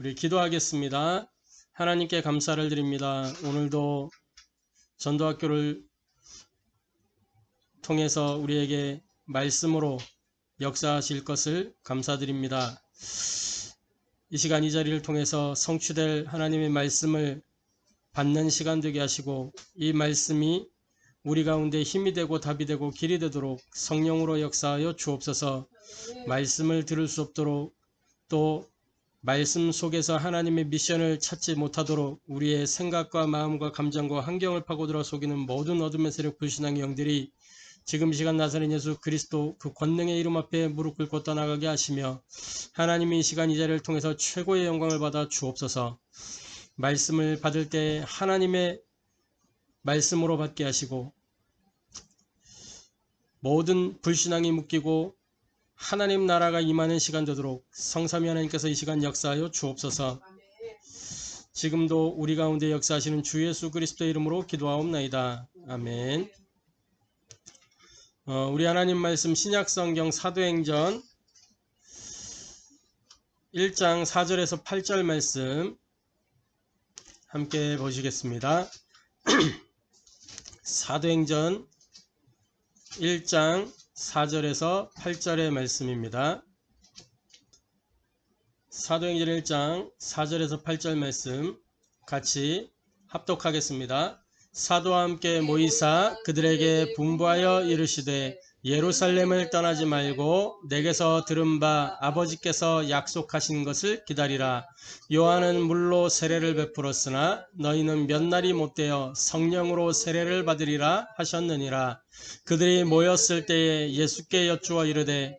우리 기도하겠습니다. 하나님께 감사를 드립니다. 오늘도 전도학교를 통해서 우리에게 말씀으로 역사하실 것을 감사드립니다. 이 시간 이 자리를 통해서 성취될 하나님의 말씀을 받는 시간 되게 하시고 이 말씀이 우리 가운데 힘이 되고 답이 되고 길이 되도록 성령으로 역사하여 주옵소서 말씀을 들을 수 없도록 또 말씀 속에서 하나님의 미션을 찾지 못하도록 우리의 생각과 마음과 감정과 환경을 파고들어 속이는 모든 어둠의 세력 불신앙의 영들이 지금 이 시간 나사렛 예수 그리스도 그 권능의 이름 앞에 무릎 꿇고 떠나가게 하시며 하나님이 이 시간 이 자리를 통해서 최고의 영광을 받아 주옵소서. 말씀을 받을 때 하나님의 말씀으로 받게 하시고 모든 불신앙이 묶이고 하나님 나라가 임하는 시간 되도록 성삼위 하나님께서 이 시간 역사하여 주옵소서. 지금도 우리 가운데 역사하시는 주 예수 그리스도의 이름으로 기도하옵나이다. 아멘. 어, 우리 하나님 말씀 신약성경 사도행전 1장 4절에서 8절 말씀 함께 보시겠습니다. 사도행전 1장 4절에서 8절의 말씀입니다. 사도행전 1장 4절에서 8절 말씀 같이 합독하겠습니다. 사도와 함께 모이사 그들에게 분부하여 이르시되 예루살렘을 떠나지 말고 내게서 들은 바 아버지께서 약속하신 것을 기다리라. 요한은 물로 세례를 베풀었으나 너희는 몇 날이 못되어 성령으로 세례를 받으리라 하셨느니라. 그들이 모였을 때에 예수께 여쭈어 이르되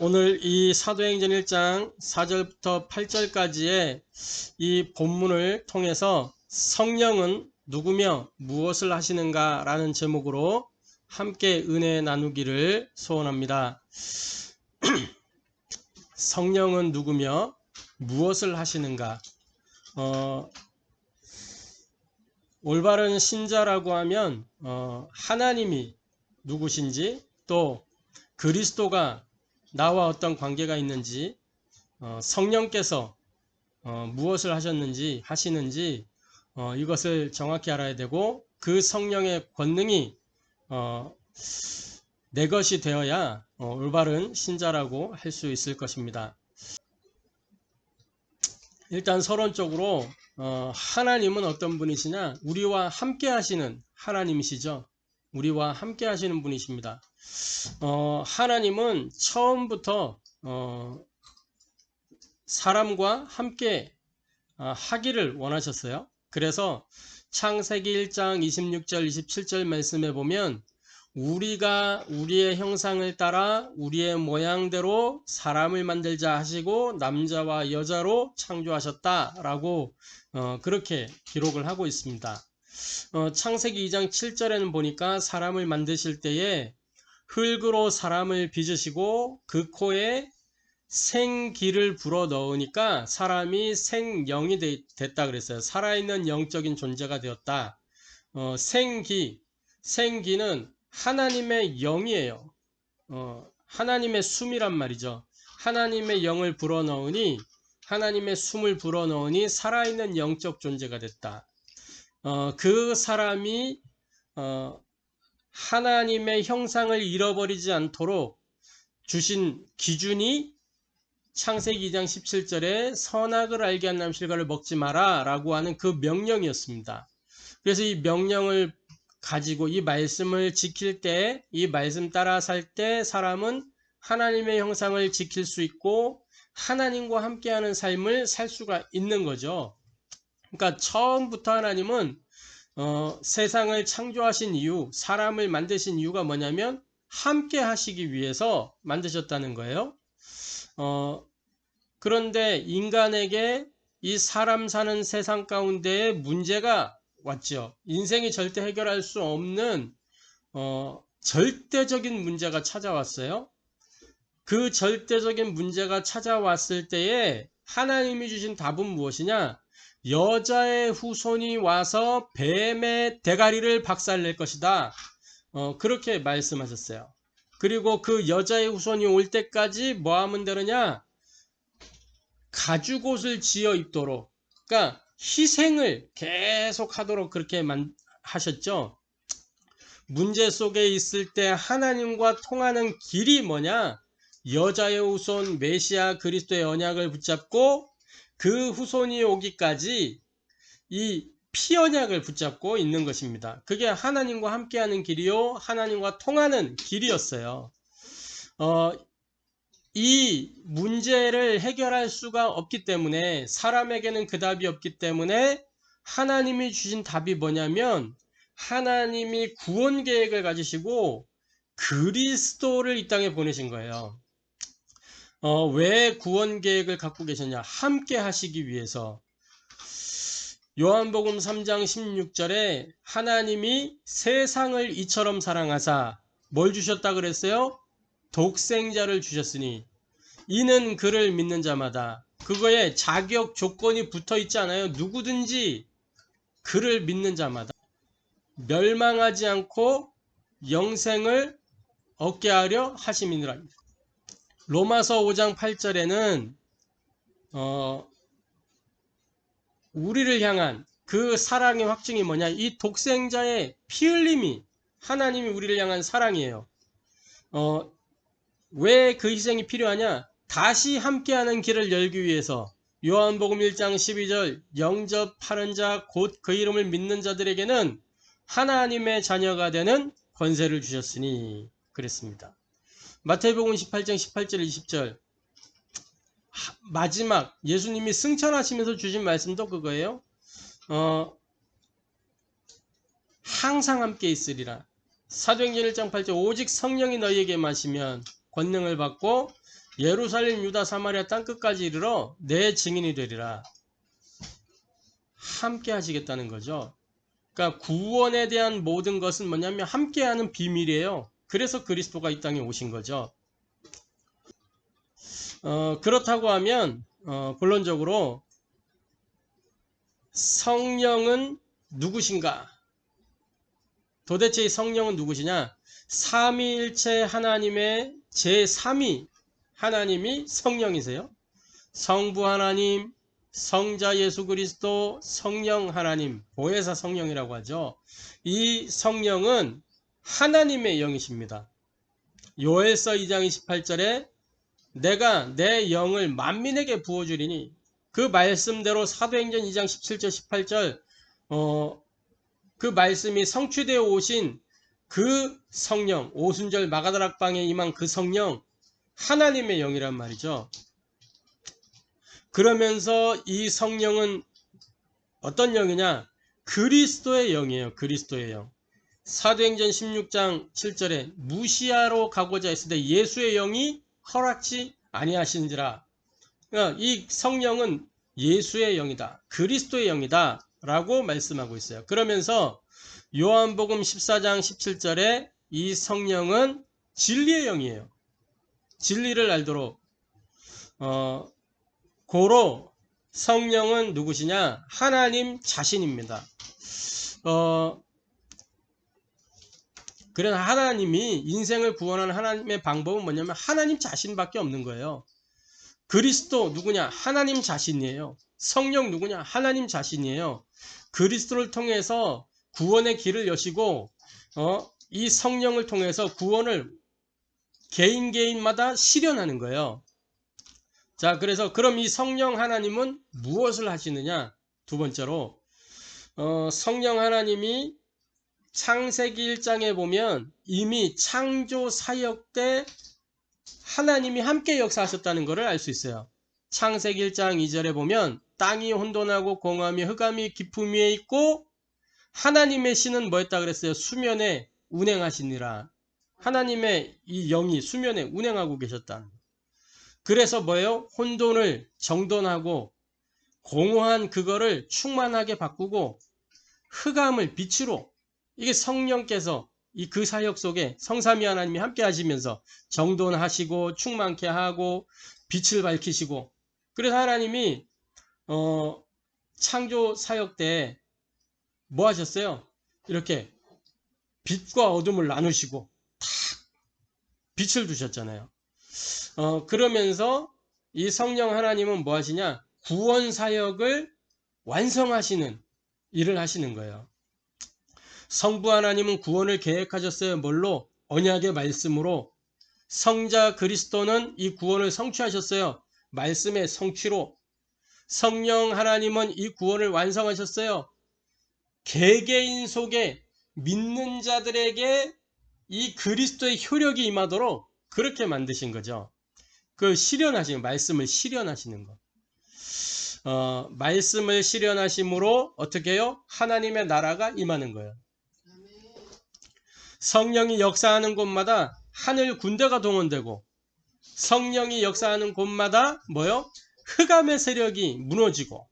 오늘 이 사도행전 1장 4절부터 8절까지의 이 본문을 통해서 성령은 누구며 무엇을 하시는가 라는 제목으로 함께 은혜 나누기를 소원합니다. 성령은 누구며 무엇을 하시는가? 어, 올바른 신자라고 하면 어, 하나님이 누구신지 또 그리스도가 나와 어떤 관계가 있는지 어, 성령께서 어, 무엇을 하셨는지 하시는지 어, 이것을 정확히 알아야 되고 그 성령의 권능이 어, 내 것이 되어야 어, 올바른 신자라고 할 수 있을 것입니다. 일단 서론적으로 어, 하나님은 어떤 분이시냐? 우리와 함께 하시는 하나님이시죠. 우리와 함께 하시는 분이십니다. 어, 하나님은 처음부터 어, 사람과 함께 어, 하기를 원하셨어요. 그래서 창세기 1장 26절 27절 말씀에 보면 우리가 우리의 형상을 따라 우리의 모양대로 사람을 만들자 하시고 남자와 여자로 창조하셨다라고 어, 그렇게 기록을 하고 있습니다. 어, 창세기 2장 7절에는 보니까 사람을 만드실 때에 흙으로 사람을 빚으시고 그 코에 생기를 불어 넣으니까 사람이 생영이 되, 됐다 그랬어요. 살아있는 영적인 존재가 되었다. 어, 생기, 생기는 하나님의 영이에요. 어, 하나님의 숨이란 말이죠. 하나님의 영을 불어 넣으니 하나님의 숨을 불어 넣으니 살아있는 영적 존재가 됐다. 어, 그 사람이 어, 하나님의 형상을 잃어버리지 않도록 주신 기준이 창세기 2장 17절에 선악을 알게 한 남 실과를 먹지 마라 라고 하는 그 명령이었습니다. 그래서 이 명령을 가지고 이 말씀을 지킬 때, 이 말씀 따라 살 때 사람은 하나님의 형상을 지킬 수 있고 하나님과 함께하는 삶을 살 수가 있는 거죠. 그러니까 처음부터 하나님은 어, 세상을 창조하신 이유, 사람을 만드신 이유가 뭐냐면 함께 하시기 위해서 만드셨다는 거예요. 어, 그런데 인간에게 이 사람 사는 세상 가운데에 문제가 찾아왔죠. 인생이 절대 해결할 수 없는 어, 절대적인 문제가 찾아왔어요. 그 절대적인 문제가 찾아왔을 때에 하나님이 주신 답은 무엇이냐? 여자의 후손이 와서 뱀의 대가리를 박살낼 것이다. 어, 그렇게 말씀하셨어요. 그리고 그 여자의 후손이 올 때까지 뭐 하면 되느냐? 가죽옷을 지어 입도록. 그러니까 희생을 계속 하도록 그렇게 만, 하셨죠. 문제 속에 있을 때 하나님과 통하는 길이 뭐냐? 여자의 후손 메시아 그리스도의 언약을 붙잡고 그 후손이 오기까지 이 피언약을 붙잡고 있는 것입니다. 그게 하나님과 함께하는 길이요, 하나님과 통하는 길이었어요. 어, 이 문제를 해결할 수가 없기 때문에 사람에게는 그 답이 없기 때문에 하나님이 주신 답이 뭐냐면 하나님이 구원 계획을 가지시고 그리스도를 이 땅에 보내신 거예요. 어, 왜 구원 계획을 갖고 계셨냐? 함께 하시기 위해서. 요한복음 3장 16절에 하나님이 세상을 이처럼 사랑하사 뭘 주셨다 그랬어요? 독생자를 주셨으니 이는 그를 믿는 자마다 그거에 자격 조건이 붙어 있지 않아요. 누구든지 그를 믿는 자마다 멸망하지 않고 영생을 얻게 하려 하심이니라. 로마서 5장 8절에는 어, 우리를 향한 그 사랑의 확증이 뭐냐? 이 독생자의 피 흘림이 하나님이 우리를 향한 사랑이에요. 어, 왜 그 희생이 필요하냐? 다시 함께하는 길을 열기 위해서 요한복음 1장 12절 영접하는 자 곧 그 이름을 믿는 자들에게는 하나님의 자녀가 되는 권세를 주셨으니 그랬습니다. 마태복음 18장 18절 20절 마지막 예수님이 승천하시면서 주신 말씀도 그거예요. 어, 항상 함께 있으리라. 사도행전 1장 8절 오직 성령이 너희에게 마시면 권능을 받고 예루살렘 유다 사마리아 땅 끝까지 이르러 내 증인이 되리라. 함께 하시겠다는 거죠. 그러니까 구원에 대한 모든 것은 뭐냐면 함께하는 비밀이에요. 그래서 그리스도가 이 땅에 오신 거죠. 어, 그렇다고 하면 어, 본론적으로 성령은 누구신가? 도대체 이 성령은 누구시냐? 삼위일체 하나님의 제3위 하나님이 성령이세요. 성부 하나님, 성자 예수 그리스도, 성령 하나님, 보혜사 성령이라고 하죠. 이 성령은 하나님의 영이십니다. 요엘서 2장 28절에 내가 내 영을 만민에게 부어주리니 그 말씀대로 사도행전 2장 17절 18절 어, 그 말씀이 성취되어 오신 그 성령 오순절 마가다락방에 임한 그 성령 하나님의 영이란 말이죠. 그러면서 이 성령은 어떤 영이냐? 그리스도의 영이에요. 그리스도의 영. 사도행전 16장 7절에 무시하러 가고자 했을 때 예수의 영이 허락지 아니하신지라. 그러니까 이 성령은 예수의 영이다. 그리스도의 영이다. 라고 말씀하고 있어요. 그러면서 요한복음 14장 17절에 이 성령은 진리의 영이에요. 진리를 알도록 어, 고로 성령은 누구시냐? 하나님 자신입니다. 어, 그래서 하나님이 인생을 구원하는 하나님의 방법은 뭐냐면 하나님 자신밖에 없는 거예요. 그리스도 누구냐? 하나님 자신이에요. 성령 누구냐? 하나님 자신이에요. 그리스도를 통해서 구원의 길을 여시고 어, 이 성령을 통해서 구원을 개인 개인마다 실현하는 거예요. 자, 그래서 그럼 이 성령 하나님은 무엇을 하시느냐? 두 번째로 어, 성령 하나님이 창세기 1장에 보면 이미 창조 사역 때 하나님이 함께 역사하셨다는 것을 알 수 있어요. 창세기 1장 2절에 보면 땅이 혼돈하고 공함이 흑암이 깊음 위에 있고 하나님의 신은 뭐였다 그랬어요? 수면에 운행하시니라. 하나님의 이 영이 수면에 운행하고 계셨다. 그래서 뭐예요? 혼돈을 정돈하고 공허한 그거를 충만하게 바꾸고 흑암을 빛으로 이게 성령께서 이 그 사역 속에 성삼위 하나님이 함께 하시면서 정돈하시고 충만케 하고 빛을 밝히시고 그래서 하나님이 어 창조 사역 때 뭐 하셨어요? 이렇게 빛과 어둠을 나누시고 탁 빛을 두셨잖아요. 어 그러면서 이 성령 하나님은 뭐 하시냐? 구원 사역을 완성하시는 일을 하시는 거예요. 성부 하나님은 구원을 계획하셨어요. 뭘로? 언약의 말씀으로. 성자 그리스도는 이 구원을 성취하셨어요. 말씀의 성취로. 성령 하나님은 이 구원을 완성하셨어요. 개개인 속에 믿는 자들에게 이 그리스도의 효력이 임하도록 그렇게 만드신 거죠. 그 실현하시는 말씀을 실현하시는 거. 어, 말씀을 실현하심으로 어떻게 해요? 하나님의 나라가 임하는 거예요. 성령이 역사하는 곳마다 하늘 군대가 동원되고 성령이 역사하는 곳마다 뭐요? 흑암의 세력이 무너지고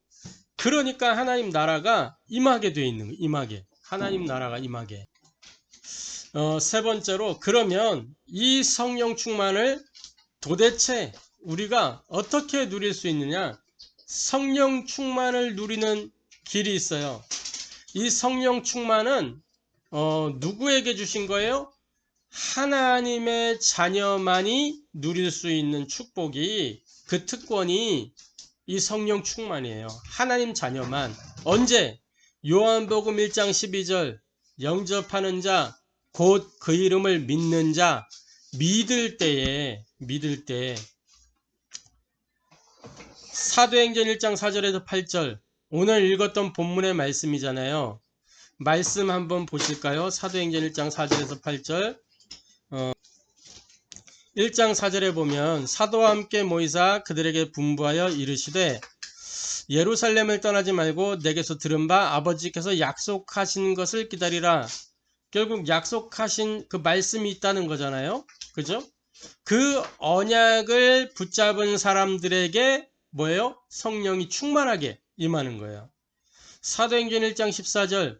그러니까 하나님 나라가 임하게 돼 있는. 임하게. 하나님 나라가 임하게. 어, 세 번째로 그러면 이 성령 충만을 도대체 우리가 어떻게 누릴 수 있느냐? 성령 충만을 누리는 길이 있어요. 이 성령 충만은 어, 누구에게 주신 거예요? 하나님의 자녀만이 누릴 수 있는 축복이 그 특권이 이 성령 충만이에요. 하나님 자녀만. 언제? 요한복음 1장 12절 영접하는 자, 곧 그 이름을 믿는 자, 믿을 때에, 믿을 때 사도행전 1장 4절에서 8절 오늘 읽었던 본문의 말씀이잖아요. 말씀 한번 보실까요? 사도행전 1장 4절에서 8절 어, 1장 4절에 보면 사도와 함께 모이사 그들에게 분부하여 이르시되 예루살렘을 떠나지 말고 내게서 들은 바 아버지께서 약속하신 것을 기다리라. 결국 약속하신 그 말씀이 있다는 거잖아요. 그죠? 그 언약을 붙잡은 사람들에게 뭐예요? 성령이 충만하게 임하는 거예요. 사도행전 1장 14절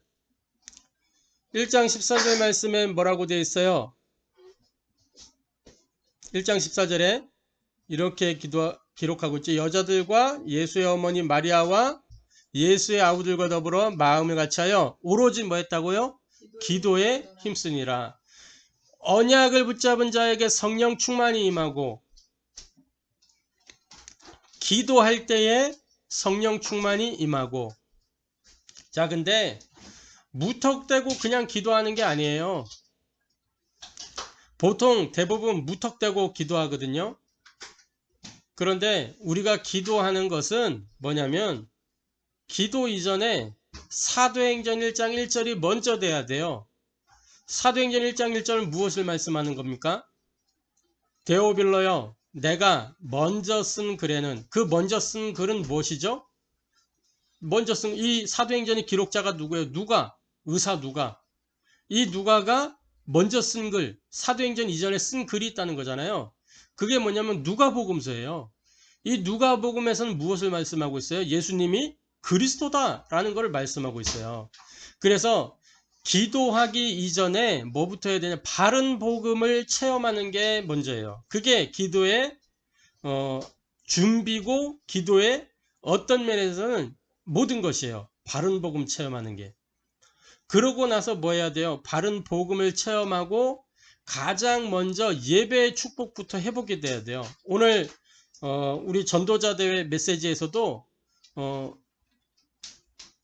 1장 14절 말씀에 뭐라고 되어 있어요? 1장 14절에 이렇게 기도, 기록하고 있죠. 여자들과 예수의 어머니 마리아와 예수의 아우들과 더불어 마음을 같이하여 오로지 뭐 했다고요? 기도에 힘쓰니라. 언약을 붙잡은 자에게 성령 충만이 임하고 기도할 때에 성령 충만이 임하고 자 근데 무턱대고 그냥 기도하는 게 아니에요. 보통 대부분 무턱대고 기도하거든요. 그런데 우리가 기도하는 것은 뭐냐면 기도 이전에 사도행전 1장 1절이 먼저 돼야 돼요. 사도행전 1장 1절은 무엇을 말씀하는 겁니까? 데오빌러요. 내가 먼저 쓴 글에는 그 먼저 쓴 글은 무엇이죠? 먼저 쓴 이 사도행전의 기록자가 누구예요? 누가? 의사 누가? 이 누가가 먼저 쓴 글, 사도행전 이전에 쓴 글이 있다는 거잖아요. 그게 뭐냐면 누가복음서예요. 이 누가복음에서는 무엇을 말씀하고 있어요? 예수님이 그리스도다라는 것을 말씀하고 있어요. 그래서 기도하기 이전에 뭐부터 해야 되냐? 바른 복음을 체험하는 게 먼저예요. 그게 기도의 어, 준비고 기도의 어떤 면에서는 모든 것이에요. 바른 복음 체험하는 게. 그러고 나서 뭐 해야 돼요? 바른 복음을 체험하고 가장 먼저 예배의 축복부터 해보게 돼야 돼요. 오늘 어, 우리 전도자 대회 메시지에서도 어,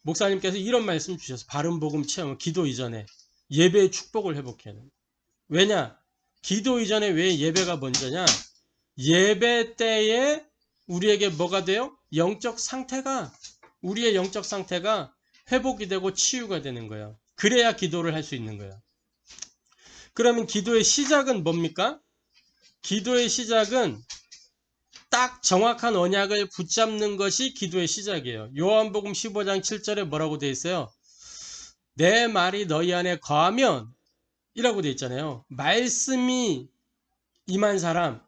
목사님께서 이런 말씀 주셔서 바른 복음 체험 기도 이전에 예배의 축복을 회복해야 돼요. 왜냐? 기도 이전에 왜 예배가 먼저냐? 예배 때에 우리에게 뭐가 돼요? 영적 상태가 우리의 영적 상태가 회복이 되고 치유가 되는 거예요. 그래야 기도를 할 수 있는 거예요. 그러면 기도의 시작은 뭡니까? 기도의 시작은 딱 정확한 언약을 붙잡는 것이 기도의 시작이에요. 요한복음 15장 7절에 뭐라고 되어 있어요? 내 말이 너희 안에 거하면 이라고 되어 있잖아요. 말씀이 임한 사람,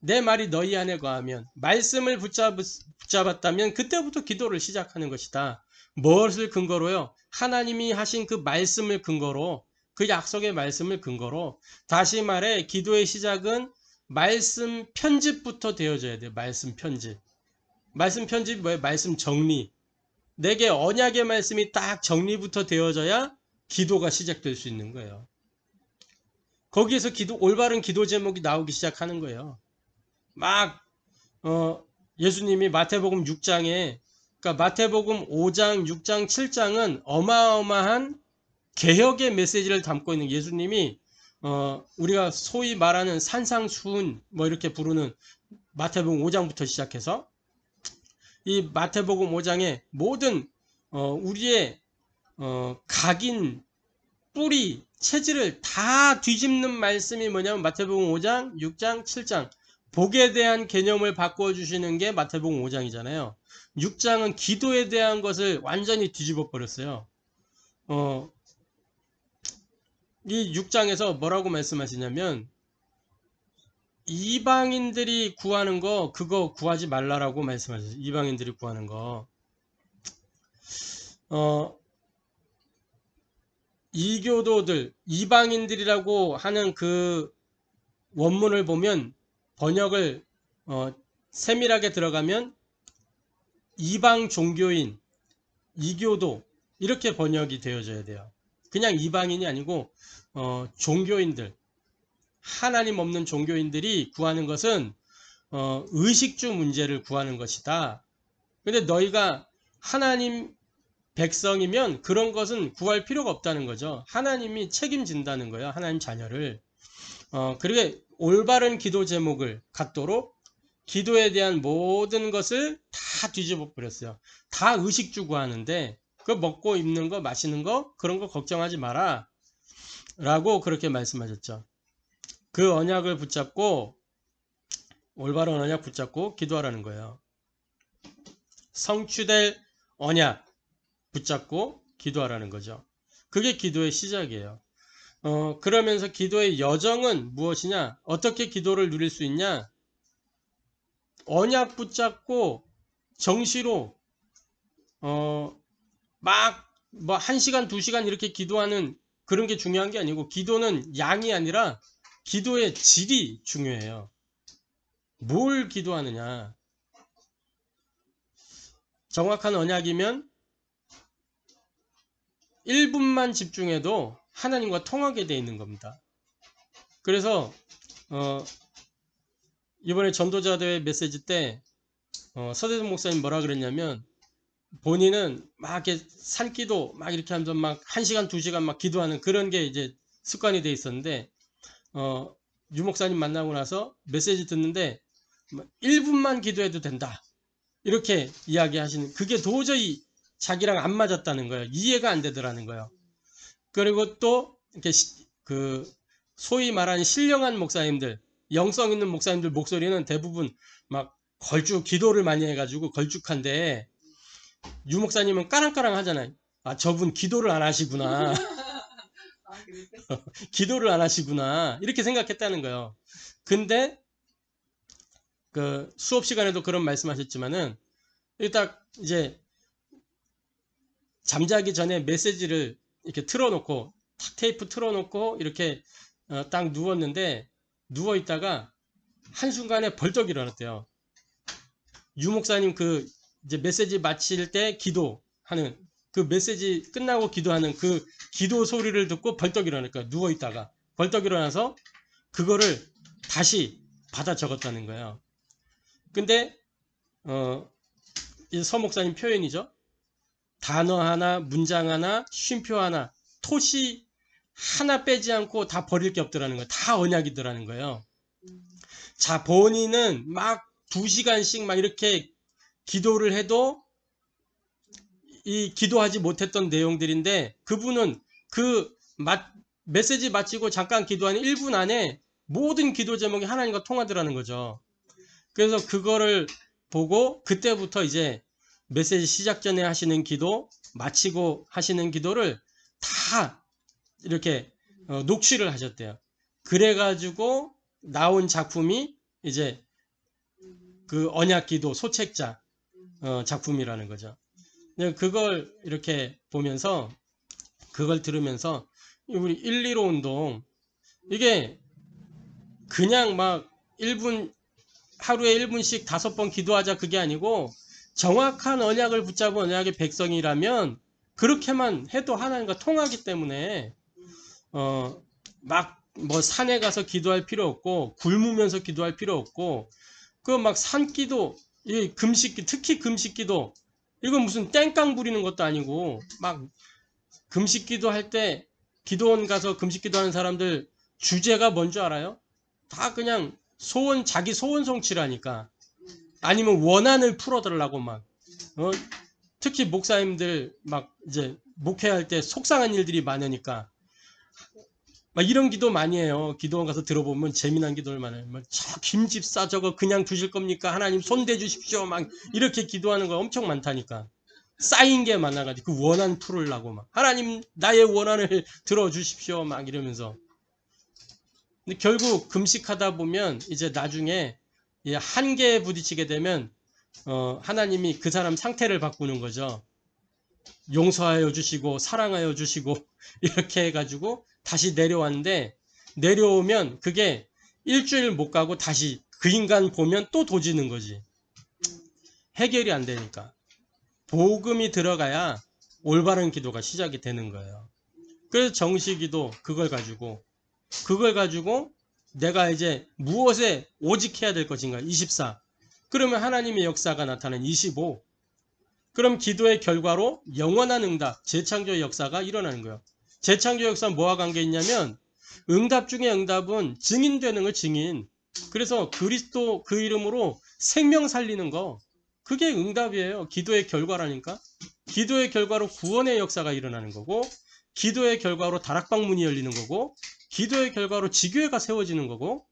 내 말이 너희 안에 거하면 말씀을 붙잡, 붙잡았다면 그때부터 기도를 시작하는 것이다. 무엇을 근거로요? 하나님이 하신 그 말씀을 근거로 그 약속의 말씀을 근거로 다시 말해 기도의 시작은 말씀 편집부터 되어져야 돼요. 말씀 편집. 말씀 편집이 뭐예요? 말씀 정리. 내게 언약의 말씀이 딱 정리부터 되어져야 기도가 시작될 수 있는 거예요. 거기에서 기도 올바른 기도 제목이 나오기 시작하는 거예요. 막 어, 예수님이 마태복음 6장에 그러니까 마태복음 5장, 6장, 7장은 어마어마한 개혁의 메시지를 담고 있는 예수님이 어, 우리가 소위 말하는 산상수훈 뭐 이렇게 부르는 마태복음 5장부터 시작해서 이 마태복음 5장의 모든 어, 우리의 어, 각인 뿌리 체질을 다 뒤집는 말씀이 뭐냐면 마태복음 5장, 6장, 7장 복에 대한 개념을 바꿔 주시는 게 마태복음 5장이잖아요. 6장은 기도에 대한 것을 완전히 뒤집어 버렸어요. 어, 이 6장에서 뭐라고 말씀하시냐면 이방인들이 구하는 거 그거 구하지 말라라고 말씀하셨어요. 이방인들이 구하는 거. 어, 이교도들, 이방인들이라고 하는 그 원문을 보면 번역을 어, 세밀하게 들어가면 이방 종교인, 이교도 이렇게 번역이 되어져야 돼요. 그냥 이방인이 아니고 어, 종교인들, 하나님 없는 종교인들이 구하는 것은 어, 의식주 문제를 구하는 것이다. 근데 너희가 하나님 백성이면 그런 것은 구할 필요가 없다는 거죠. 하나님이 책임진다는 거예요. 하나님 자녀를. 어, 그리고 올바른 기도 제목을 갖도록 기도에 대한 모든 것을 다 뒤집어 버렸어요. 다 의식주 구하는데 그 먹고 입는 거 마시는 거 그런 거 걱정하지 마라. 라고 그렇게 말씀하셨죠. 그 언약을 붙잡고 올바른 언약 붙잡고 기도하라는 거예요. 성취될 언약 붙잡고 기도하라는 거죠. 그게 기도의 시작이에요. 어, 그러면서 기도의 여정은 무엇이냐? 어떻게 기도를 누릴 수 있냐? 언약 붙잡고 정시로 어, 막뭐 1시간, 2시간 이렇게 기도하는 그런 게 중요한 게 아니고 기도는 양이 아니라 기도의 질이 중요해요. 뭘 기도하느냐? 정확한 언약이면 1분만 집중해도 하나님과 통하게 돼 있는 겁니다. 그래서 어, 이번에 전도자 대회 메시지 때 어, 서대동 목사님 뭐라 그랬냐면 본인은 막 이렇게 산기도 막 이렇게 하면서 막 1시간, 2시간 막 기도하는 그런 게 이제 습관이 돼 있었는데 어, 유 목사님 만나고 나서 메시지 듣는데 1분만 뭐 기도해도 된다. 이렇게 이야기하시는 그게 도저히 자기랑 안 맞았다는 거예요. 이해가 안 되더라는 거예요. 그리고 또 이렇게 시, 그 소위 말하는 신령한 목사님들, 영성 있는 목사님들 목소리는 대부분 막 걸쭉 기도를 많이 해가지고 걸쭉한데 유 목사님은 까랑까랑 하잖아요. 아 저분 기도를 안 하시구나. 기도를 안 하시구나. 이렇게 생각했다는 거예요. 근데 그 수업 시간에도 그런 말씀하셨지만은 일단 이제 잠자기 전에 메시지를 이렇게 틀어놓고 탁 테이프 틀어놓고 이렇게 어, 딱 누웠는데 누워 있다가 한 순간에 벌떡 일어났대요. 유 목사님 그 이제 메시지 마칠 때 기도하는 그 메시지 끝나고 기도하는 그 기도 소리를 듣고 벌떡 일어나니까 누워 있다가 벌떡 일어나서 그거를 다시 받아 적었다는 거예요. 근데 어, 서 목사님 표현이죠. 단어 하나, 문장 하나, 쉼표 하나, 토시 하나 빼지 않고 다 버릴 게 없더라는 거예요. 다 언약이더라는 거예요. 자, 본인은 막 두 시간씩 막 이렇게 기도를 해도 이 기도하지 못했던 내용들인데 그분은 그 마, 메시지 마치고 잠깐 기도하는 1분 안에 모든 기도 제목이 하나님과 통하더라는 거죠. 그래서 그거를 보고 그때부터 이제 메시지 시작 전에 하시는 기도, 마치고 하시는 기도를 다 이렇게 어, 녹취를 하셨대요. 그래가지고 나온 작품이 이제 그 언약 기도 소책자 어, 작품이라는 거죠. 그걸 이렇게 보면서 그걸 들으면서 우리 1, 2로 운동 이게 그냥 막 1분 하루에 1분씩 다섯 번 기도하자 그게 아니고 정확한 언약을 붙잡은 언약의 백성이라면 그렇게만 해도 하나님과 통하기 때문에 어 막 뭐 산에 가서 기도할 필요 없고 굶으면서 기도할 필요 없고 그 막 산기도 이 금식기 특히 금식기도 이건 무슨 땡깡 부리는 것도 아니고 막 금식기도 할 때 기도원 가서 금식기도 하는 사람들 주제가 뭔 줄 알아요? 다 그냥 소원 자기 소원 성취라니까 아니면 원한을 풀어달라고 막 어? 특히 목사님들 막 이제 목회할 때 속상한 일들이 많으니까 막 이런 기도 많이 해요. 기도원 가서 들어보면 재미난 기도를 많이 해요. 막저 김집사 저거 그냥 두실 겁니까? 하나님 손대 주십시오. 막 이렇게 기도하는 거 엄청 많다니까. 쌓인 게 많아가지고 그 원한 풀으려고 막 하나님 나의 원한을 들어주십시오. 막 이러면서 근데 결국 금식하다 보면 이제 나중에 이 한계에 부딪히게 되면 어, 하나님이 그 사람 상태를 바꾸는 거죠. 용서하여 주시고 사랑하여 주시고 이렇게 해가지고 다시 내려왔는데 내려오면 그게 일주일 못 가고 다시 그 인간 보면 또 도지는 거지. 해결이 안 되니까. 복음이 들어가야 올바른 기도가 시작이 되는 거예요. 그래서 정식기도 그걸 가지고 그걸 가지고 내가 이제 무엇에 오직 해야 될 것인가 24 그러면 하나님의 역사가 나타나는 25 그럼 기도의 결과로 영원한 응답 재창조 역사가 일어나는 거예요 재창조 역사는 뭐와 관계 있냐면 응답 중에 응답은 증인되는 거 증인. 그래서 그리스도 그 이름으로 생명 살리는 거. 그게 응답이에요. 기도의 결과라니까. 기도의 결과로 구원의 역사가 일어나는 거고 기도의 결과로 다락방 문이 열리는 거고 기도의 결과로 지교회가 세워지는 거고.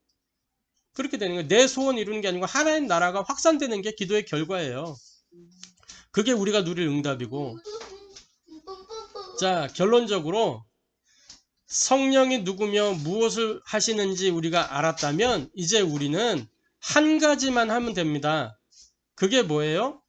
그렇게 되는 거예요. 내 소원 이루는 게 아니고 하나님 나라가 확산되는 게 기도의 결과예요. 그게 우리가 누릴 응답이고 자 결론적으로 성령이 누구며 무엇을 하시는지 우리가 알았다면 이제 우리는 한 가지만 하면 됩니다. 그게 뭐예요?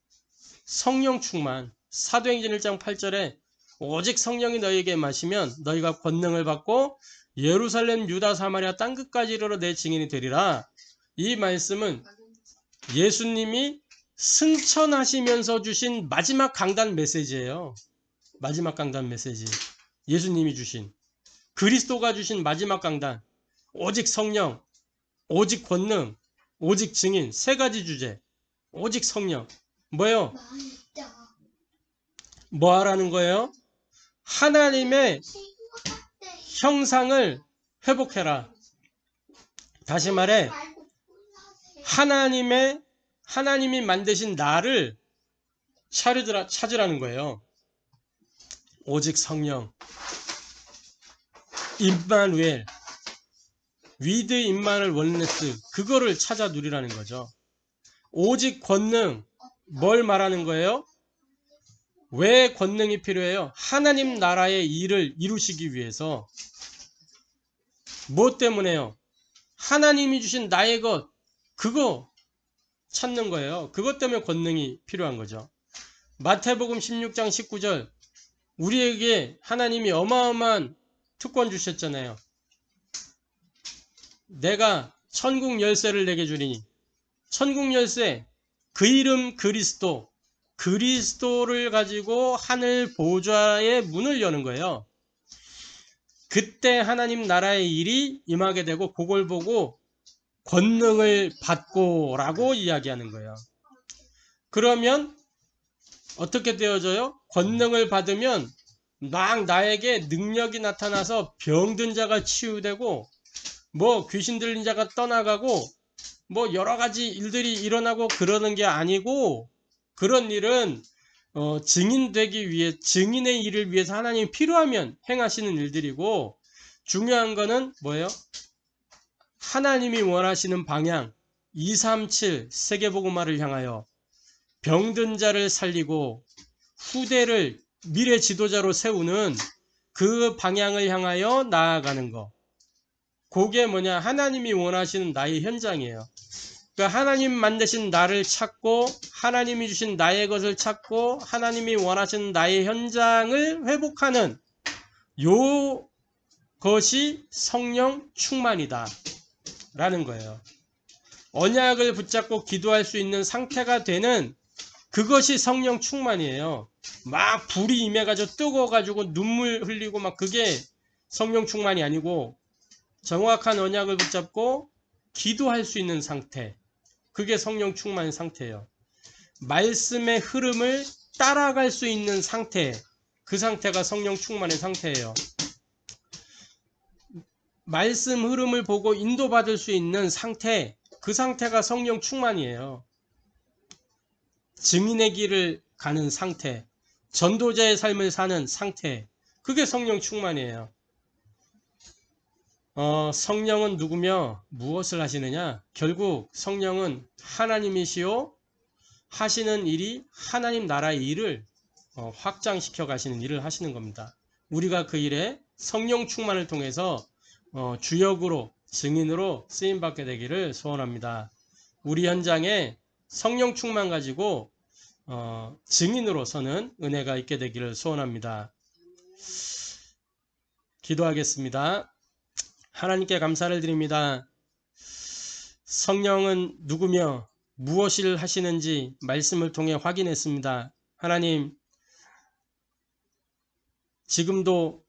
성령 충만. 사도행전 1장 8절에 오직 성령이 너희에게 마시면 너희가 권능을 받고 예루살렘, 유다, 사마리아 땅 끝까지 이르러 내 증인이 되리라. 이 말씀은 예수님이 승천하시면서 주신 마지막 강단 메시지예요. 마지막 강단 메시지. 예수님이 주신 그리스도가 주신 마지막 강단. 오직 성령, 오직 권능, 오직 증인 세 가지 주제. 오직 성령. 뭐예요? 뭐 하라는 거예요? 하나님의 형상을 회복해라. 다시 말해 하나님의 하나님이 만드신 나를 찾으라, 찾으라는 거예요. 오직 성령 임마누엘 위드 임마를 원네스 그거를 찾아 누리라는 거죠. 오직 권능 뭘 말하는 거예요? 왜 권능이 필요해요? 하나님 나라의 일을 이루시기 위해서 뭐 때문에요? 하나님이 주신 나의 것 그거 찾는 거예요. 그것 때문에 권능이 필요한 거죠. 마태복음 16장 19절 우리에게 하나님이 어마어마한 특권 주셨잖아요. 내가 천국 열쇠를 내게 주리니 천국 열쇠 그 이름 그리스도 그리스도를 가지고 하늘 보좌의 문을 여는 거예요. 그때 하나님 나라의 일이 임하게 되고 그걸 보고 권능을 받고라고 이야기하는 거예요. 그러면 어떻게 되어져요? 권능을 받으면 막 나에게 능력이 나타나서 병든 자가 치유되고 뭐 귀신 들린 자가 떠나가고 뭐 여러 가지 일들이 일어나고 그러는 게 아니고 그런 일은 어, 증인되기 위해 증인의 일을 위해서 하나님이 필요하면 행하시는 일들이고 중요한 거는 뭐예요? 하나님이 원하시는 방향 237 세계복음화를 향하여 병든 자를 살리고 후대를 미래 지도자로 세우는 그 방향을 향하여 나아가는 거. 그게 뭐냐? 하나님이 원하시는 나의 현장이에요. 그 하나님 만드신 나를 찾고 하나님이 주신 나의 것을 찾고 하나님이 원하시는 나의 현장을 회복하는 요 것이 성령 충만이다. 라는 거예요. 언약을 붙잡고 기도할 수 있는 상태가 되는 그것이 성령 충만이에요. 막 불이 임해가지고 뜨거워가지고 눈물 흘리고 막 그게 성령 충만이 아니고 정확한 언약을 붙잡고 기도할 수 있는 상태. 그게 성령 충만 상태예요. 말씀의 흐름을 따라갈 수 있는 상태. 그 상태가 성령 충만의 상태예요. 말씀 흐름을 보고 인도받을 수 있는 상태. 그 상태가 성령 충만이에요. 증인의 길을 가는 상태. 전도자의 삶을 사는 상태. 그게 성령 충만이에요. 어, 성령은 누구며 무엇을 하시느냐? 결국 성령은 하나님이시요 하시는 일이 하나님 나라의 일을 어, 확장시켜 가시는 일을 하시는 겁니다. 우리가 그 일에 성령 충만을 통해서 어, 주역으로 증인으로 쓰임 받게 되기를 소원합니다. 우리 현장에 성령 충만 가지고 어, 증인으로 서는 은혜가 있게 되기를 소원합니다. 기도하겠습니다. 하나님께 감사를 드립니다. 성령은 누구며 무엇을 하시는지 말씀을 통해 확인했습니다. 하나님, 지금도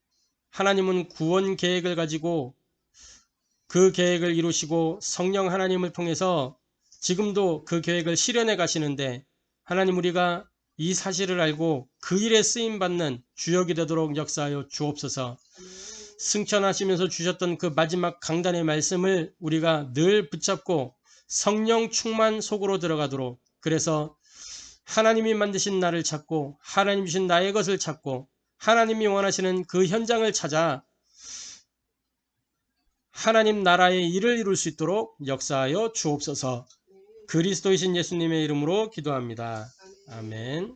하나님은 구원 계획을 가지고 그 계획을 이루시고 성령 하나님을 통해서 지금도 그 계획을 실현해 가시는데 하나님 우리가 이 사실을 알고 그 일에 쓰임 받는 주역이 되도록 역사하여 주옵소서. 승천하시면서 주셨던 그 마지막 강단의 말씀을 우리가 늘 붙잡고 성령 충만 속으로 들어가도록 그래서 하나님이 만드신 나를 찾고 하나님 주신 나의 것을 찾고 하나님이 원하시는 그 현장을 찾아 하나님 나라의 일을 이룰 수 있도록 역사하여 주옵소서. 그리스도이신 예수님의 이름으로 기도합니다. 아멘.